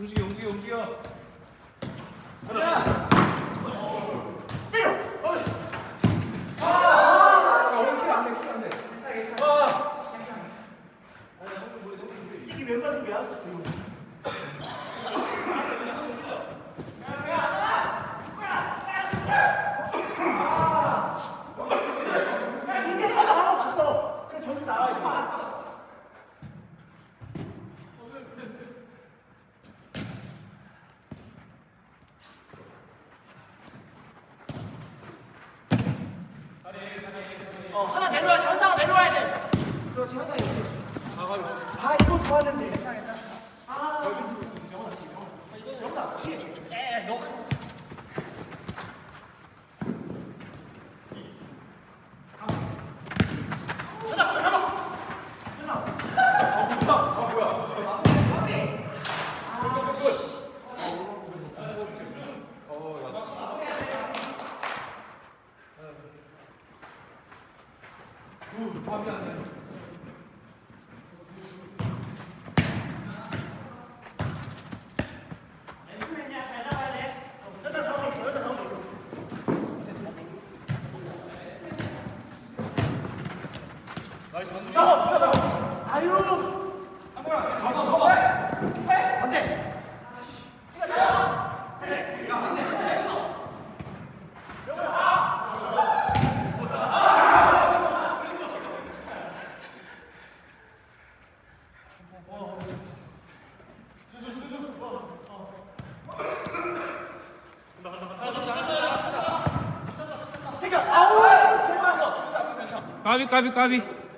움직여 움직여 움직여. 아, 오늘 킬안 돼, 킬안 돼. 괜찮아, 괜찮아. 괜찮아. 이 새끼 왼발 좀 왜안 썼어, 이거. 야, 이제 하나 하나 봤어. 그래, 저는 잘하지. 어, 하나 내려와야 돼. 현상아 내려와야 돼. 그렇지, 현상아 이렇게. 아, 이거 좋았는데. 괜찮아. 아, 영원아, 뒤에. 에, 너 Cove, cove, cove.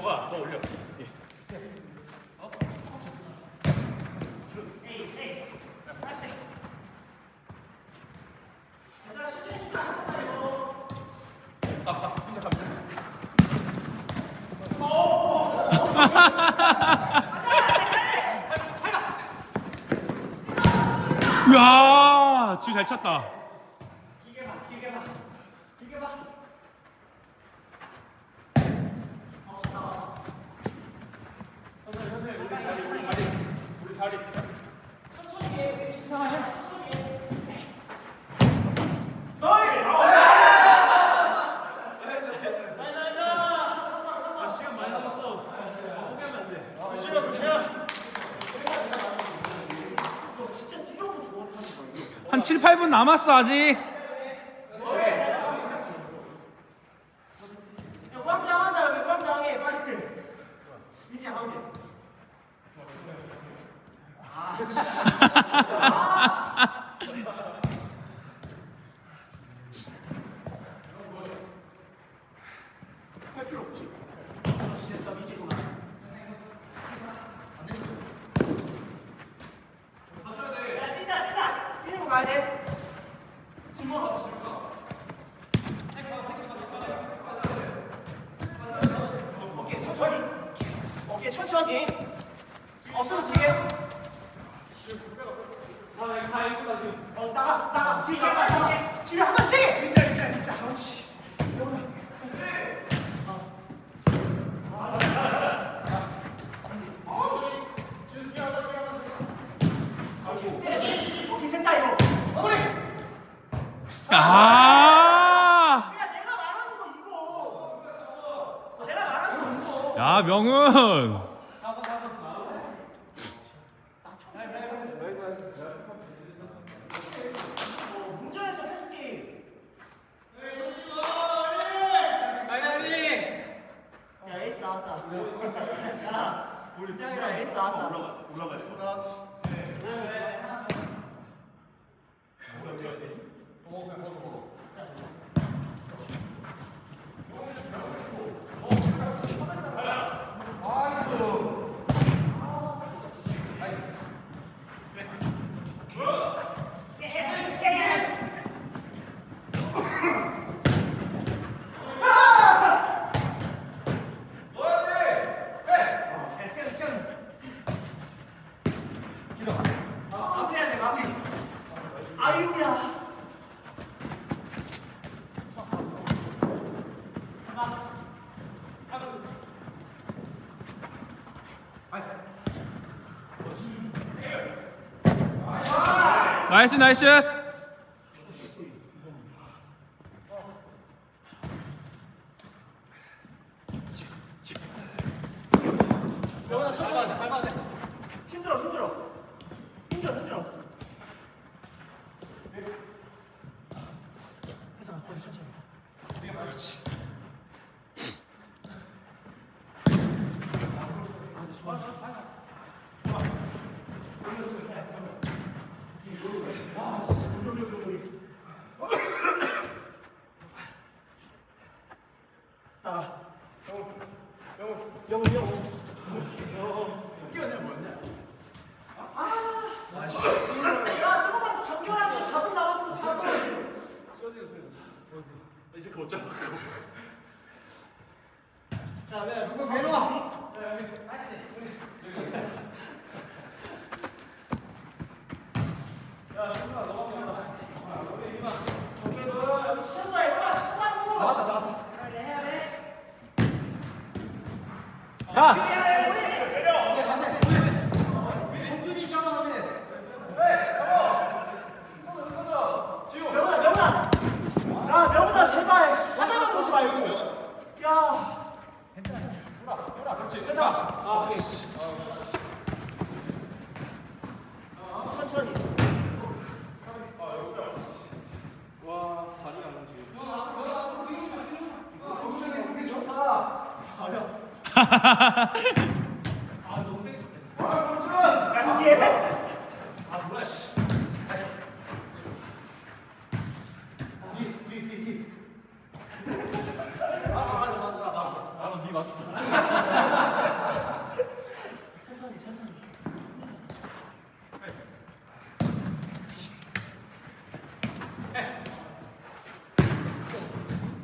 너가 너 올려. 얘들아 실제 시간 안 된다 이거. 이야 쥐잘 찼다 기계 봐 기계 봐 기계 봐. 없었다. 우리 다리. 천천히 해. 우리 진상아 해. 천천히 해. 아 시간 많이 남았어. 포기하면 안 돼. 굿샷 굿샷. 너 진짜 이런 거 좋아하는 거야. 한 7, 8분 남았어 아직. 야, 꽝장한다 여기 꽝장해 빨리 이제 가운데 아, 할 필요 없지 됐어 이제 그만 야 뛴다 뛴다 뛰는 거 가야 돼 터치하기 없으면 튀게. 어 나가 나가. 튀게 빨리 나가. 지금 한번 세게. 진짜 진짜 진짜. 그렇지 여보다. 어. 오케이 됐다 어, 이거. 마무리 아! 내가 내가 말하는 거 이거. 내가 말하는 거 이거. 야 명은 어, 문전에서 패스 게임. 야 에이스 나왔다. 야 우리 팀이랑 에이스 나왔다. 올라가 올라가. 마무리해야 돼 마무리. 아이고야. 나이스 나이스. 영원아 천천히 밟아야 돼. 힘들어 힘들어. 힘들어 힘들어. 혜성아 거기 천천히. 그렇지. 아 근데 좋아. 아, 영훈, 영훈, 영훈. 야, 조금만 더 간결하게 4분 남았어, 4분. 이제 그거 잡았고. 야, 왜, 누구 내려와. 오케이, 너 여기 지쳤어, 얘들아, 지쳤다고. 나왔다, 나왔다. 빨리 해야 돼. 야, 명훈아, 제발. 화장만 보지 말고. 야. 그래서. 아, 오케이. 천천히. 야, 형님. 아, 뭐야, 씨. 나는 네 맞았어. 천천히, 천천히.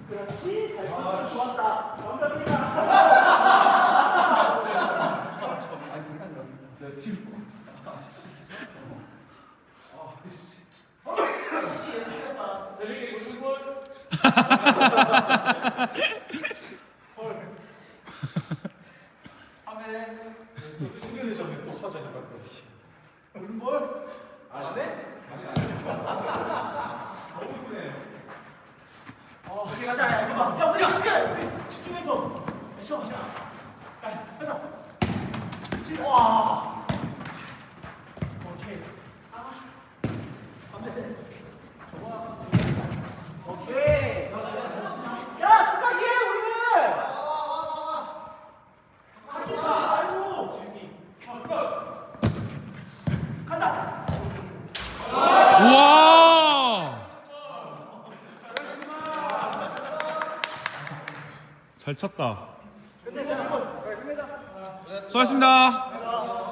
그렇지, 잘. 좋았다. 완벽이다. 역시 예술이다. 승현이 전에 또 하자니까. 뭘? 안 해? 어디 가자, 야, 이거 봐. 야, 우리 연습해. 집중해서. 야, 쉬어, 쉬어. 야, 해서. 지- 와. 오케이. 아. 안 돼. 오케이. 야, 끝까지 해, 우리. 하지 말고. 간다. 우와. 잘 쳤다. 끝내자. 수고하셨습니다.